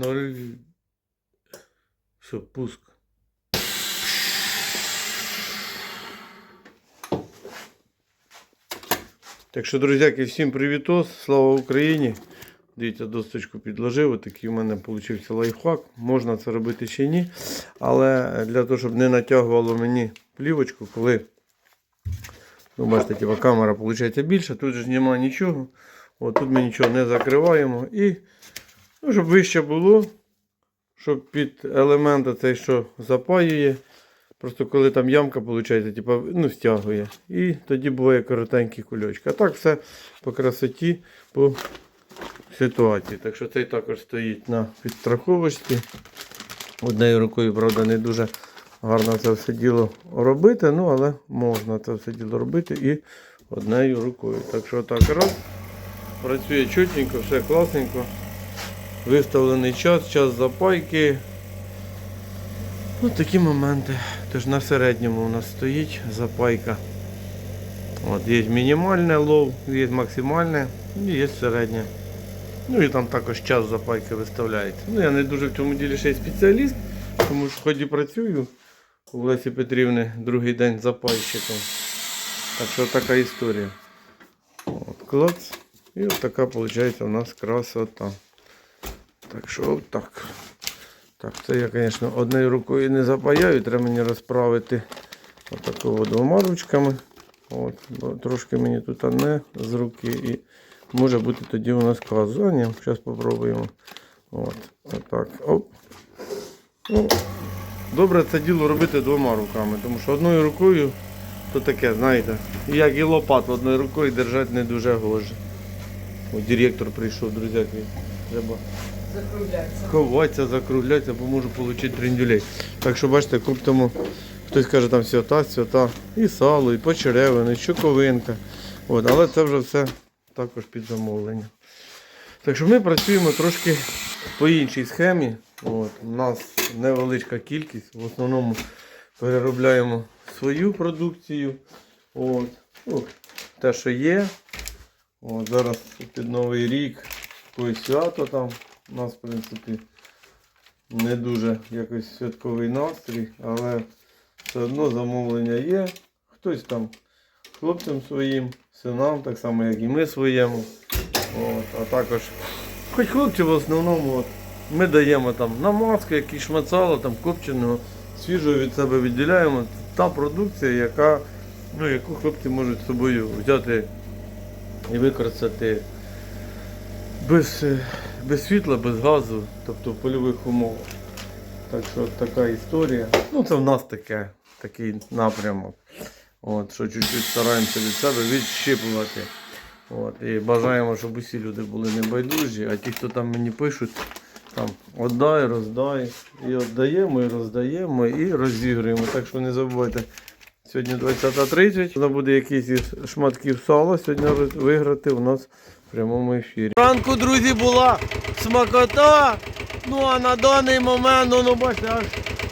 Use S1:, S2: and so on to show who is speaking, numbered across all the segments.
S1: Ноль. Все, пуск. Так що, друзяки, всім привітос, слава Україні. Дивіться, досточку підложив. Отакий у мене вийшов лайфхак. Можна це робити ще ні. Але для того, щоб не натягувало мені плівочку, коли ну, бачите, типа, камера виходить більше, тут же немає нічого. От тут ми нічого не закриваємо. І ну, щоб вище було, щоб під елемент цей, що запаює. Просто коли там ямка виходить, типу, ну, стягує. І тоді буває коротенькі кульочки. А так все по красоті, по ситуації. Так що цей також стоїть на підстраховочці. Однією рукою, правда, не дуже гарно це все діло робити, ну але можна це все діло робити і однією рукою. Так що так раз. Працює чутенько, все класненько. Виставлений час, час запайки. Ну, такі моменти. Тож на середньому у нас стоїть запайка. От, є мінімальне лов, є максимальне і є середнє. Ну і там також час запайки виставляється. Ну я не дуже в цьому ділі ще й спеціаліст, тому що ході працюю у Лесі Петрівни другий день запайщиком. Так що така історія. От, клац. І от така виходить у нас красота. Так що отак. Так, це я, звісно, однією рукою не запаяю, треба мені розправити отакого двома ручками. От, бо трошки мені тут не з руки і може бути тоді у нас казання. Зараз спробуємо. От, отак. Оп. Ну, добре це діло робити двома руками, тому що одною рукою то таке, знаєте, як і лопат одною рукою держати не дуже гоже. О, директор прийшов, друзяки. Треба
S2: закругляться.
S1: ховатися, закруглятися, бо можу отримати трендюлей. Так що бачите, коптимо, хтось каже там свята, свята, і сало, і почеревини, і щоковинка. От, але це вже все також під замовлення. Так що ми працюємо трошки по іншій схемі. От, у нас невеличка кількість. В основному переробляємо свою продукцію. От, ну, те, що є. От, зараз під Новий рік якесь свято там. У нас, в принципі, не дуже якось святковий настрій, але все одно замовлення є. Хтось там хлопцям своїм, синам, так само, як і ми своєму. От, а також, хоч хлопці в основному, от, ми даємо там намазки, якісь шмацало, там копченого, свіжого від себе відділяємо. Та продукція, яка, ну, яку хлопці можуть з собою взяти і використати без, е, без світла, без газу, тобто в польових умовах. Так що така історія. Ну це в нас таке, такий напрямок. От, що чуть-чуть стараємося від себе відщипувати. От, і бажаємо, щоб усі люди були небайдужі, а ті, хто там мені пишуть, там отдай, роздай. І віддаємо, і роздаємо, і розігруємо. Так що не забувайте. Сьогодні 20.30. Треба буде якісь із шматків сала сьогодні виграти у нас в прямому ефірі. Ранку, друзі, була смакота. Ну а на даний момент, ну, ну бачите, аж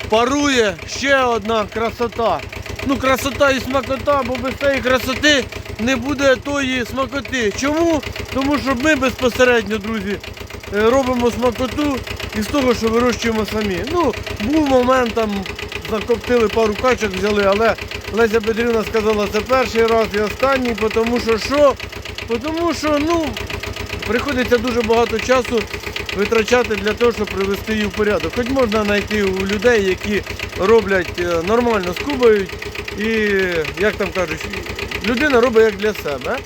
S1: парує ще одна красота. Ну, красота і смакота, бо без цієї красоти не буде тої смакоти. Чому? Тому що ми безпосередньо, друзі, е, робимо смакоту із того, що вирощуємо самі. Ну, був момент там, закоптили пару качок взяли, але Леся Петрівна сказала, це перший раз і останній, тому що що? Тому що, ну, приходиться дуже багато часу витрачати для того, щоб привести її в порядок. Хоч можна знайти у людей, які роблять е, нормально, скубають і, як там кажуть, людина робить як для себе.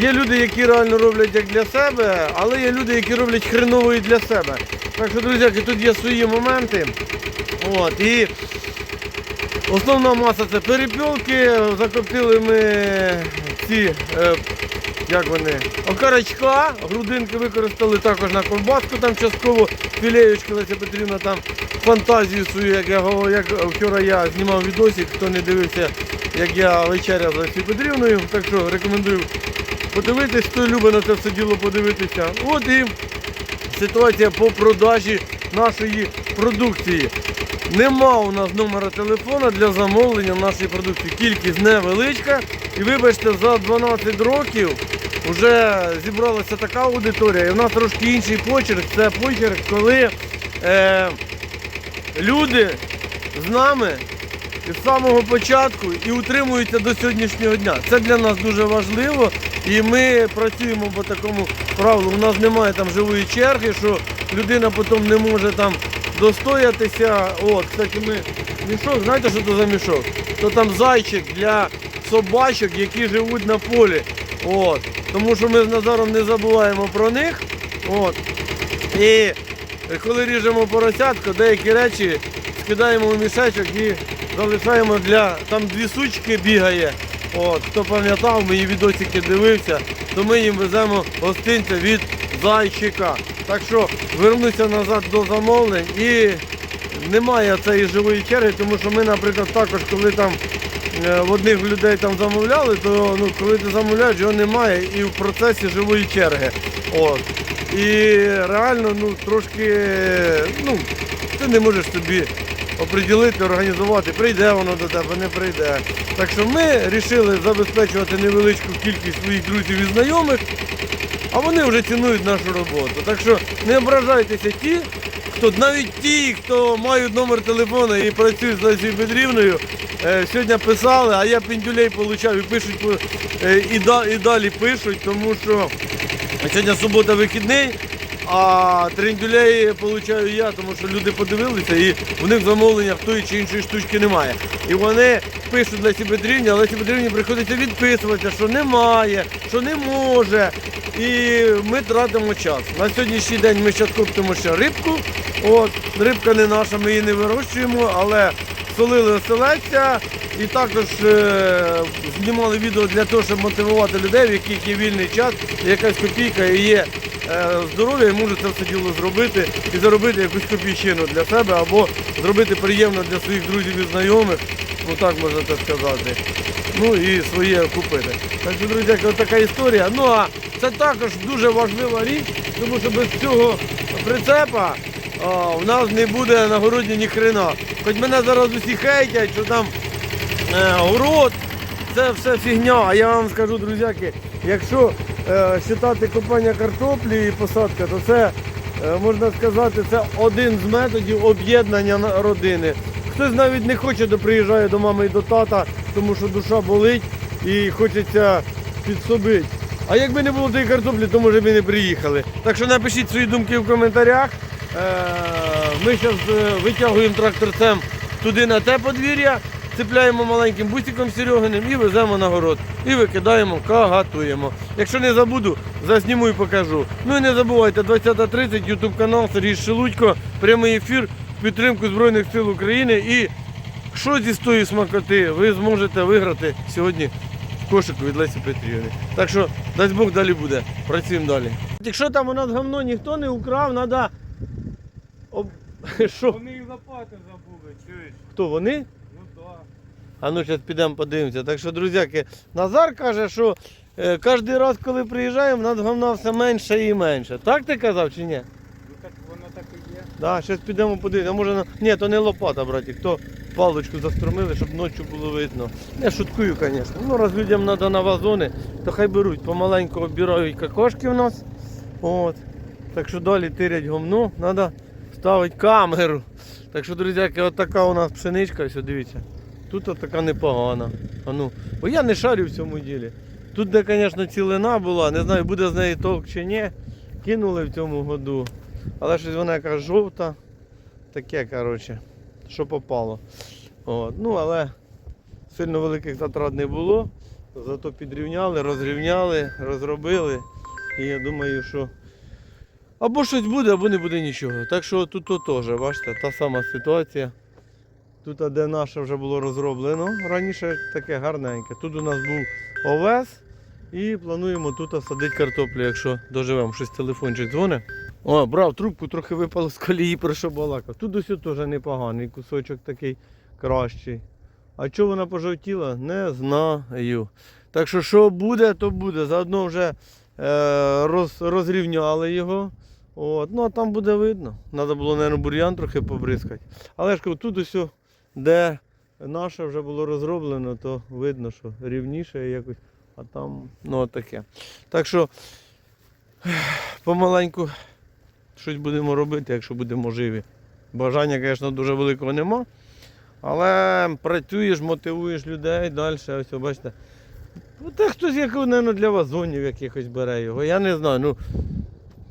S1: Є люди, які реально роблять як для себе, але є люди, які роблять хреново і для себе. Так що, друзяки, тут є свої моменти. От, і основна маса це перепілки. Закоптили ми ці, е, як вони, окарачка, грудинки використали також на ковбаску, там частково філеєчки Леся Петрівна там фантазію свою, як я як вчора я знімав відосик, хто не дивився, як я вечеряв з Лесією Петрівною. Так що рекомендую подивитись, хто любить на це все діло подивитися. От і ситуація по продажі нашої продукції. Нема у нас номера телефона для замовлення нашої продукції. Кількість невеличка. І вибачте, за 12 років вже зібралася така аудиторія. І в нас трошки інший почерк. Це почерк, коли е, люди з нами з самого початку і утримуються до сьогоднішнього дня. Це для нас дуже важливо. І ми працюємо по такому правилу. У нас немає там живої черги, що людина потім не може там достоятися. От, кстати, ми мішок, знаєте, що це за мішок? То там зайчик для собачок, які живуть на полі. От. Тому що ми з Назаром не забуваємо про них. От. І коли ріжемо поросятку, деякі речі скидаємо в мішечок і залишаємо для. Там дві сучки бігає. От, хто пам'ятав, мої відосики дивився, то ми їм веземо гостинця від зайчика. Так що вернуся назад до замовлень і немає цієї живої черги, тому що ми, наприклад, також, коли там е, в одних людей там замовляли, то ну, коли ти замовляєш, його немає і в процесі живої черги. От. І реально ну, трошки ну, ти не можеш собі оприділити, організувати, прийде воно до тебе, не прийде. Так що ми вирішили забезпечувати невеличку кількість своїх друзів і знайомих, а вони вже цінують нашу роботу. Так що не ображайтеся ті, хто навіть ті, хто мають номер телефону і працюють з Лесією Петрівною, е, сьогодні писали, а я пендюлей получав і пишуть е, і далі пишуть, тому що сьогодні субота вихідний. А трендюлей получаю я, тому що люди подивилися і в них замовлення в тої чи іншої штучки немає. І вони пишуть Лесі Петрівні, а Лесі Петрівні приходиться відписуватися, що немає, що не може. І ми тратимо час. На сьогоднішній день ми зараз коптимо ще рибку. От, рибка не наша, ми її не вирощуємо, але солили оселедця і також е, знімали відео для того, щоб мотивувати людей, в яких є вільний час, якась копійка і є е, здоров'я, і можуть це все діло зробити і заробити якусь копійчину для себе або зробити приємно для своїх друзів і знайомих, ну так можна так сказати. Ну і своє купити. Так що, друзі, така історія. Ну а це також дуже важлива річ, тому що без цього прицепа в нас не буде на городі ні хрена. Хоч мене зараз усі хейтять, що там город, це все фігня. А я вам скажу, друзяки, якщо е, вважати копання картоплі і посадка, то це е, можна сказати, це один з методів об'єднання родини. Хтось навіть не хоче, до приїжджає до мами і до тата, тому що душа болить і хочеться підсобити. А якби не було тієї картоплі, то може б і не приїхали. Так що напишіть свої думки в коментарях. Е, Ми зараз витягуємо тракторцем туди на те подвір'я, цепляємо маленьким бусиком Серегиним і веземо на город. І викидаємо, кагатуємо. Якщо не забуду, засніму і покажу. Ну і не забувайте, 20.30 YouTube канал Сергій Шелудько, прямий ефір в підтримку Збройних сил України. І що зі стої смакоти ви зможете виграти сьогодні в кошику від Лесі Петрівни. Так що, дасть Бог далі буде. Працюємо далі. Якщо там у нас говно ніхто не украв, треба. Об... Що?
S2: Вони і лопати забули, чуєш?
S1: Хто вони?
S2: Так.
S1: А ну зараз підемо подивимося. Так що, друзяки, Назар каже, що е, кожен раз, коли приїжджаємо, нас говна все менше і менше. Так ти казав чи ні?
S2: Ну так воно так і є.
S1: Да, зараз підемо подивимося. А може на. Ні, то не лопата, братик, то паличку заструмили, щоб ночі було видно. Я шуткую, звісно. Ну, раз людям треба на вазони, то хай беруть, помаленьку обирають какошки в нас. От. Так що далі тирять гомно, треба ставити камеру. Так що, друзяки, от така у нас пшеничка, ось дивіться. Тут така непогана. А ну, бо я не шарю в цьому ділі. Тут, де, звісно, цілина була, не знаю, буде з неї толк чи ні. Кинули в цьому году. Але щось вона яка жовта. Таке, коротше, що попало. От. Ну, але сильно великих затрат не було. Зато підрівняли, розрівняли, розробили. І я думаю, що або щось буде, або не буде нічого. Так що тут теж, бачите, та сама ситуація. Тут, де наше вже було розроблено, раніше таке гарненьке. Тут у нас був овес і плануємо тут садити картоплю, якщо доживемо. Щось телефончик дзвонить. О, брав трубку, трохи випало з колії, про що балакав. Тут ось теж непоганий кусочок такий кращий. А чого вона пожовтіла, не знаю. Так що, що буде, то буде. Заодно вже е, роз, розрівняли його. От, ну а там буде видно. Треба було, мабуть, бур'ян трохи побризкати. Але ж тут усе, де наше вже було розроблено, то видно, що рівніше якось, а там ну таке. Так що помаленьку щось будемо робити, якщо будемо живі. Бажання, звісно, дуже великого нема. Але працюєш, мотивуєш людей далі. Ось, бачите. Ну, та хтось, як, мабуть, для вазонів якихось бере його. Я не знаю. ну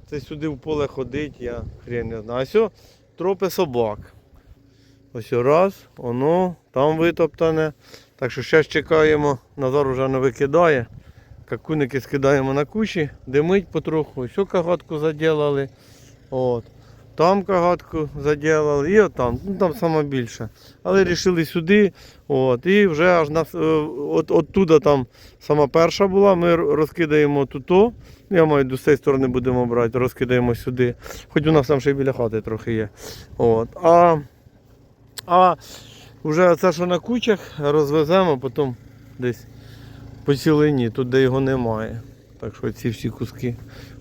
S1: Це сюди в поле ходить, я хрен не знаю. А сьо тропи собак. Ось раз, воно, там витоптане. Так що зараз чекаємо, Назар вже не викидає. Какуники скидаємо на кущі, димить потроху, ось кагатку заділали. От. Там кагатку заділали і отам, ну там саме більше. Але вирішили сюди, от, і вже аж нас, е, от, оттуда там сама перша була, ми розкидаємо туто. Я маю до цієї сторони будемо брати, розкидаємо сюди. Хоч у нас там ще й біля хати трохи є. От. А, а вже це, що на кучах, розвеземо, потім десь по цілині, тут де його немає. Так що ці всі куски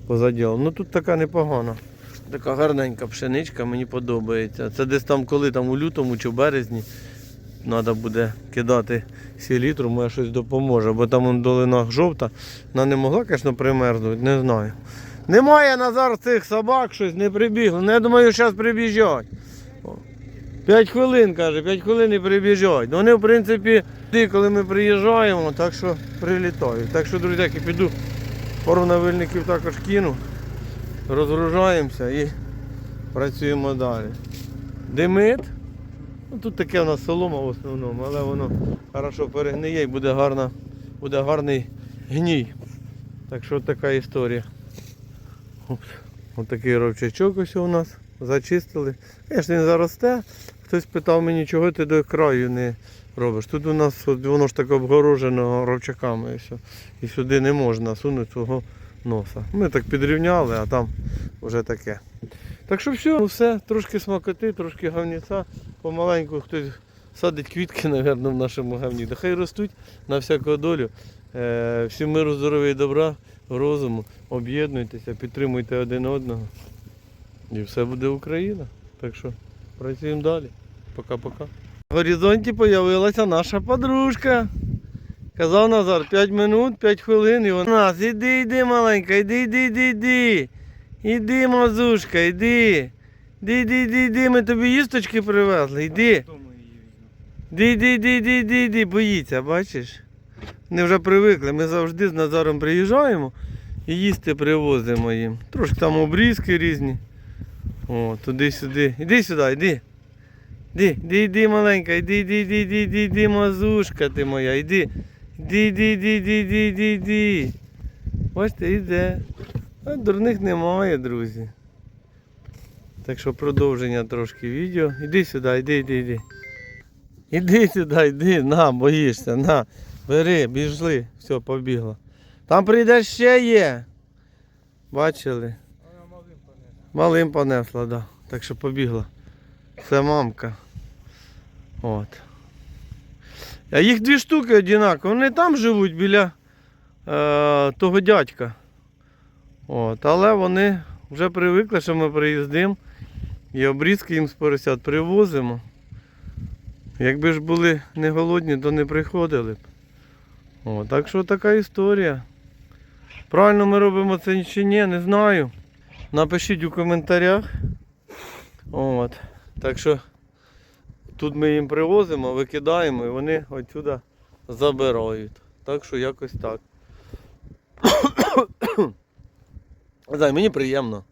S1: позаділи. Ну тут така непогана. Така гарненька пшеничка, мені подобається. Це десь там, коли там у лютому чи в березні треба буде кидати селітру, може щось допоможе, бо там долина жовта. Вона не могла, звісно, примерзнути, не знаю. Немає Назар цих собак, щось не прибігло. Ну, я думаю, зараз прибіжать. П'ять хвилин, каже, п'ять хвилин і прибіжать. Ну, Вони, в принципі, коли ми приїжджаємо, так що прилітають. Так що, друзі, піду пару навильників також кину, розгружаємося і працюємо далі. Димит. Ну, тут таке у нас солома в основному, але воно хорошо перегниє і буде, гарна, буде гарний гній. Так що така історія. Ось такий ровчачок ось у нас. Зачистили. Звісно, він заросте. Хтось питав мені, чого ти до краю не робиш. Тут у нас воно ж так обгорожено ровчаками. І, все. і сюди не можна сунути свого носа. Ми так підрівняли, а там вже таке. Так що все, ну все, трошки смакоти, трошки гавніця. Помаленьку хтось садить квітки, мабуть, в нашому гавні. Да хай ростуть на всяку долю. Е, всім миру, здоров'я і добра, розуму. Об'єднуйтеся, підтримуйте один одного. І все буде Україна. Так що працюємо далі. Пока-пока. В горизонті з'явилася наша подружка. Казав Назар, 5 минут, 5 хвилин і вона. Нас, іди, іди, маленька, іди, іди, іди, іди. Іди, мазушка, іди. Іди, іди, іди, іди, ми тобі їсточки привезли, іди. Іди, іди, іди, іди, іди, іди, боїться, бачиш? Вони вже привикли. Ми завжди з Назаром приїжджаємо і їсти привозимо їм. Трошки там обрізки різні. О, туди-сюди. Іди сюди, іди. Іди, іди, іди, маленька, іди, іди, іди, іди, іди, іди, мазушка ти моя, іди. Іди, іди, іди, іди, іди, іди, іди. Бачите, іде. А дурних немає, друзі. Так що продовження трошки відео. Іди сюди, іди, іди, іди. Іди сюди, йди, на, боїшся, на. Бери, біжли. Все, побігла. Там прийде ще є. Бачили?
S2: Малим понесла,
S1: да. Так що побігла. Це мамка. От. А їх дві штуки однакові. Вони там живуть біля е, того дядька. От. Але вони вже привикли, що ми приїздимо і обрізки їм з поросят привозимо. Якби ж були не голодні, то не приходили б. О, так що така історія. Правильно ми робимо це чи ні, не знаю. Напишіть у коментарях. От. Так що тут ми їм привозимо, викидаємо і вони отсюди забирають. Так що якось так. Знаю, мені приємно.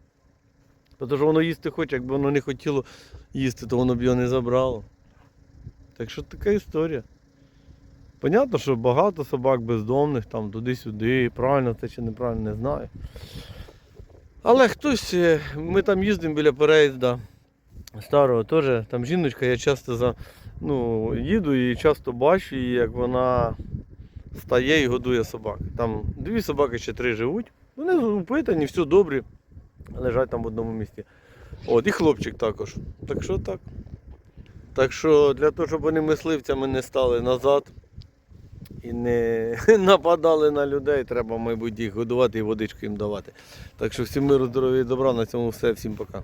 S1: Тому що воно їсти хоче, якби воно не хотіло їсти, то воно б його не забрало. Так що така історія. Понятно, що багато собак бездомних, там туди-сюди, правильно це чи неправильно, не знаю. Але хтось, е, ми там їздимо біля переїзда старого, теж там жіночка, я часто за, ну, їду і часто бачу як вона стає і годує собак. Там дві собаки чи три живуть. Вони упитані, все добрі, лежать там в одному місці. От, і хлопчик також. Так що так. Так що для того, щоб вони мисливцями не стали назад, і не нападали на людей. Треба, мабуть, їх годувати і водичку їм давати. Так що всім миру, здоров'я і добра. На цьому все. Всім пока.